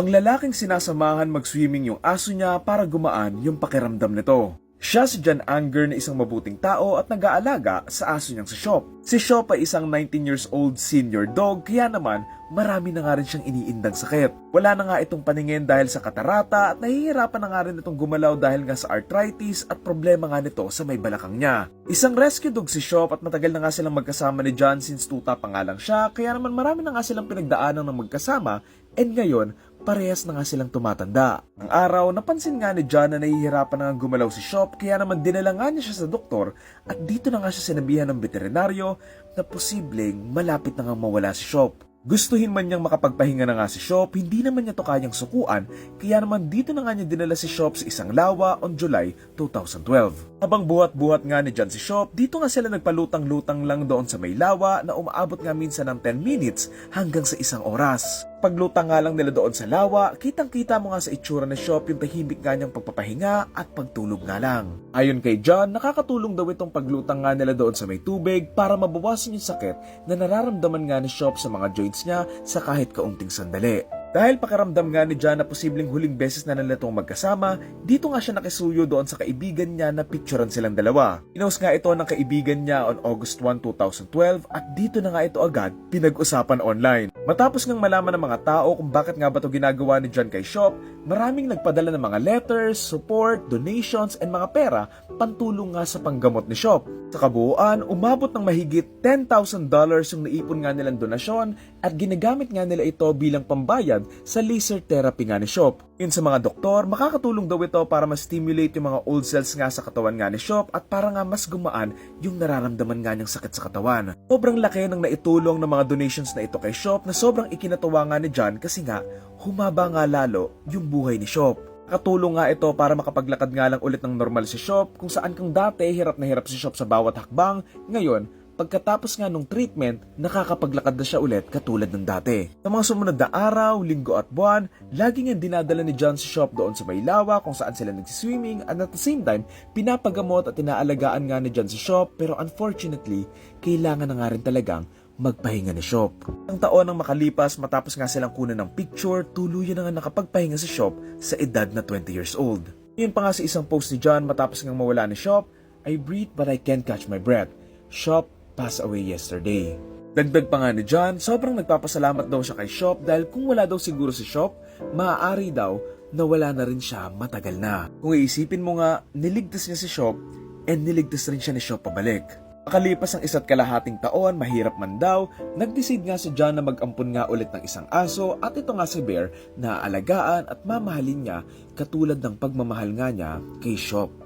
Ang lalaking sinasamahan mag-swimming yung aso niya para gumaan yung pakiramdam nito. Siya si John Anger na isang mabuting tao at nag-aalaga sa aso niyang si Shop. Si Shop ay isang 19 years old senior dog kaya naman marami na nga rin siyang iniindang sakit. Wala na nga itong paningin dahil sa katarata at nahihirapan na nga rin itong gumalaw dahil nga sa arthritis at problema nga nito sa may balakang niya. Isang rescue dog si Shop at matagal na nga silang magkasama ni John since tuta pa nga lang siya kaya naman marami na nga silang pinagdaanan ng magkasama and ngayon parehas na nga silang tumatanda. Ang araw, napansin nga ni John na nahihirapan na nga gumalaw si Shop kaya naman dinala nga niya siya sa doktor at dito na nga siya sinabihan ng veterinaryo na posibleng malapit na nga mawala si Shop. Gustuhin man niyang makapagpahinga na nga si Shop, hindi naman niya to kayang sukuan, kaya naman dito na nga niya dinala si Shop sa isang lawa on July 2012. Habang buhat-buhat nga ni John si Shop, dito nga sila nagpalutang-lutang lang doon sa may lawa na umaabot nga minsan ng 10 minutes hanggang sa isang oras. Paglutang nga lang nila doon sa lawa, kitang-kita mo nga sa itsura ni Shop yung tahimik nga niyang pagpapahinga at pagtulog nga lang. Ayon kay John, nakakatulong daw itong paglutang nga nila doon sa may tubig para mabawasan yung sakit na nararamdaman nga ni Shop sa mga joints niya sa kahit kaunting sandali. Dahil pakiramdam nga ni John na posibleng huling beses na nila itong magkasama, dito nga siya nakisuyo doon sa kaibigan niya na picturean silang dalawa. Inos nga ito ng kaibigan niya on August 1, 2012 at dito na nga ito agad pinag-usapan online. Matapos ngang malaman ng mga tao kung bakit nga ba ito ginagawa ni John kay Shop, maraming nagpadala ng mga letters, support, donations, and mga pera pantulong nga sa panggamot ni Shop. Sa kabuuan, umabot ng mahigit $10,000 yung naipon nga nilang donasyon at ginagamit nga nila ito bilang pambayad sa laser therapy nga ni Shop. Yun sa mga doktor, makakatulong daw ito para ma-stimulate yung mga old cells nga sa katawan nga ni Shop at para nga mas gumaan yung nararamdaman nga niyang sakit sa katawan. Sobrang laki ng naitulong ng mga donations na ito kay Shop na sobrang ikinatuwa nga ni John kasi nga humaba nga lalo yung buhay ni Shop. Katulong nga ito para makapaglakad nga lang ulit ng normal si Shop kung saan kang dati hirap na hirap si Shop sa bawat hakbang, ngayon pagkatapos nga nung treatment, nakakapaglakad na siya ulit katulad ng dati. Sa mga sumunod na araw, linggo at buwan, lagi nga dinadala ni John si Shop doon sa Maylawa kung saan sila nagsiswimming at at the same time, pinapagamot at inaalagaan nga ni John si Shop pero unfortunately, kailangan na nga rin talagang magpahinga ni Shop. Ang taon ang makalipas matapos nga silang kunan ng picture, tuluyan na nga nakapagpahinga si Shop sa edad na 20 years old. Yun pa nga sa isang post ni John matapos nga mawala ni Shop, I breathe but I can't catch my breath. Shop passed away yesterday. Dagdag pa nga ni John, sobrang nagpapasalamat daw siya kay Shop dahil kung wala daw siguro si Shop, maaari daw na wala na rin siya matagal na. Kung iisipin mo nga, niligtas niya si Shop and niligtas rin siya ni Shop pabalik. Makalipas ang isa't kalahating taon, mahirap man daw, nag-decide nga si John na mag-ampun nga ulit ng isang aso at ito nga si Bear na alagaan at mamahalin niya katulad ng pagmamahal nga niya kay Shop.